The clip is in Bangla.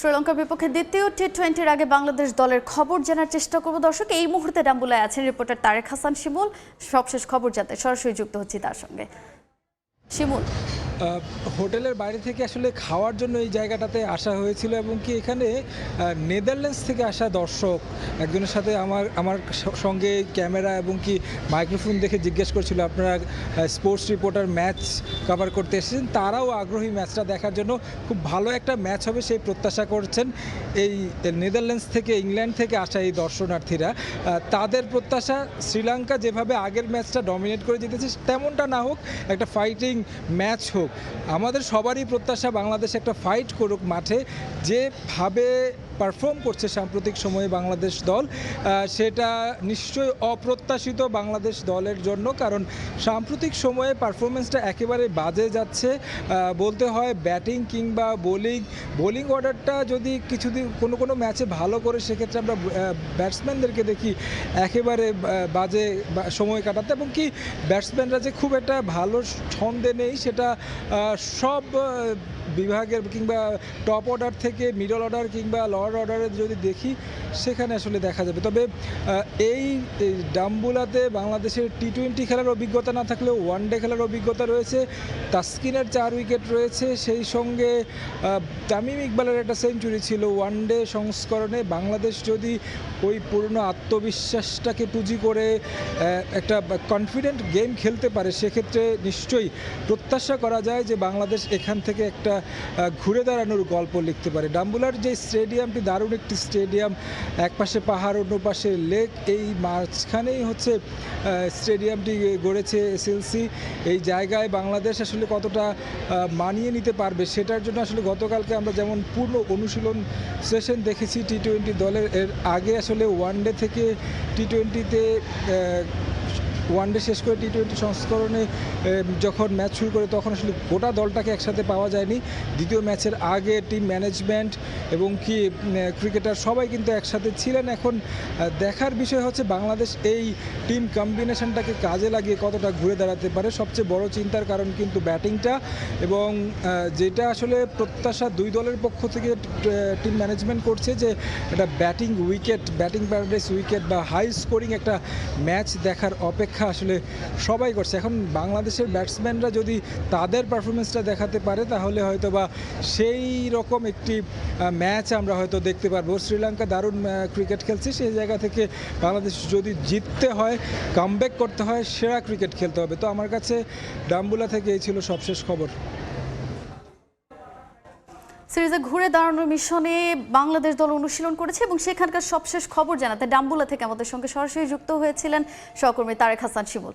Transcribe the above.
শ্রীলঙ্কার বিপক্ষে দ্বিতীয় টি টোয়েন্টির আগে বাংলাদেশ দলের খবর জানার চেষ্টা করব। দর্শক, এই মুহূর্তে ডাম্বুলায় আছেন রিপোর্টার তারেক হাসান শিমুল। সবশেষ খবর জানতে সরাসরি যুক্ত হচ্ছি তার সঙ্গে। শিমুল। হোটেলের বাইরে থেকে আসলে খাওয়ার জন্য এই জায়গাটাতে আসা হয়েছিল এবং কি এখানে নেদারল্যান্ডস থেকে আসা দর্শক একজনের সাথে আমার আমার সঙ্গে ক্যামেরা এবং কি মাইক্রোফোন দেখে জিজ্ঞেস করছিল, আপনারা স্পোর্টস রিপোর্টার ম্যাচ কভার করতে এসেছেন? তারাও আগ্রহী ম্যাচটা দেখার জন্য খুব ভালো একটা ম্যাচ হবে সেই প্রত্যাশা করছেন এই নেদারল্যান্ডস থেকে ইংল্যান্ড থেকে আসা এই দর্শনার্থীরা। তাদের প্রত্যাশা, শ্রীলঙ্কা যেভাবে আগের ম্যাচটা ডমিনেট করে জিতেছে, তেমনটা না হোক, একটা ফাইটিং ম্যাচ হোক। আমাদের সবারই প্রত্যাশা বাংলাদেশ একটা ফাইট করুক মাঠে। যেভাবে পারফর্ম করছে সাম্প্রতিক সময়ে বাংলাদেশ দল সেটা নিশ্চয়ই অপ্রত্যাশিত বাংলাদেশ দলের জন্য, কারণ সাম্প্রতিক সময়ে পারফরমেন্সটা একেবারে বাজে যাচ্ছে। বলতে হয় ব্যাটিং কিংবা বোলিং বোলিং অর্ডারটা যদি কিছুদিন কোনো কোনো ম্যাচে ভালো করে, সেক্ষেত্রে আমরা ব্যাটসম্যানদেরকে দেখি একেবারে বাজে সময় কাটাতে। এবং কি ব্যাটসম্যানরা যে খুব একটা ভালো ছন্দে নেই, সেটা সব বিভাগের কিংবা টপ অর্ডার থেকে মিডল অর্ডার কিংবা লোয়ার অর্ডারে যদি দেখি, সেখানে আসলে দেখা যাবে। তবে এই ডাম্বুলাতে বাংলাদেশের টি টোয়েন্টি খেলার অভিজ্ঞতা না থাকলেও ওয়ান ডে খেলার অভিজ্ঞতা রয়েছে। তাসকিনের চার উইকেট রয়েছে। সেই সঙ্গে তামিম ইকবালের একটা সেঞ্চুরি ছিল ওয়ান ডে সংস্করণে। বাংলাদেশ যদি ওই পুরনো আত্মবিশ্বাসটাকে পুঁজি করে একটা কনফিডেন্ট গেম খেলতে পারে, সেক্ষেত্রে নিশ্চয়ই প্রত্যাশা করা যায় যে বাংলাদেশ এখান থেকে একটা ঘুরে দাঁড়ানোর গল্প লিখতে পারে। ডাম্বুলার যে স্টেডিয়ামটি দারুণ একটি স্টেডিয়াম এক পাশে পাহাড় অন্য পাশে লেক। এই মাঝখানেই হচ্ছে স্টেডিয়ামটি গড়েছে এসএলসি এই জায়গায় বাংলাদেশ আসলে কতটা মানিয়ে নিতে পারবে সেটার জন্য আসলে গতকালকে আমরা যেমন পূর্ণ অনুশীলন সেশন দেখেছি টি টোয়েন্টি দলের, এর আগে আসলে ওয়ানডে থেকে টি টোয়েন্টিতে ওয়ানডে শেষ করে টি টোয়েন্টি সংস্করণে যখন ম্যাচ শুরু করে তখন আসলে গোটা দলটাকে একসাথে পাওয়া যায়নি। দ্বিতীয় ম্যাচের আগে টিম ম্যানেজমেন্ট এবং কি ক্রিকেটার সবাই কিন্তু একসাথে ছিলেন। এখন দেখার বিষয় হচ্ছে বাংলাদেশ এই টিম কম্বিনেশনটাকে কাজে লাগিয়ে কতটা ঘুরে দাঁড়াতে পারে, সবচেয়ে বড় চিন্তার কারণ কিন্তু ব্যাটিংটা এবং যেটা আসলে প্রত্যাশা দুই দলের পক্ষ থেকে টিম ম্যানেজমেন্ট করছে যে একটা batting wicket, batting paradise wicket বা হাই স্কোরিং একটা ম্যাচ দেখার অপেক্ষা আসলে সবাই করছে। এখন বাংলাদেশের ব্যাটসম্যানরা যদি তাদের পারফরমেন্সটা দেখাতে পারে, তাহলে হয়তো বা সেই রকম একটি ম্যাচ আমরা হয়তো দেখতে পারব। শ্রীলঙ্কা দারুণ ক্রিকেট খেলছে। সেই জায়গা থেকে বাংলাদেশ যদি জিততে হয় কামব্যাক করতে হয়, সেরা ক্রিকেট খেলতে হবে। তো আমার কাছে ডাম্বুলা থেকে এই ছিল সবশেষ খবর। সিরিজে ঘুরে দাঁড়ানোর মিশনে বাংলাদেশ দল অনুশীলন করেছে এবং সেখানকার সবশেষ খবর জানাতে ডাম্বুলা থেকে আমাদের সঙ্গে সরাসরি যুক্ত হয়েছিলেন সহকর্মী তারেক হাসান শিমুল।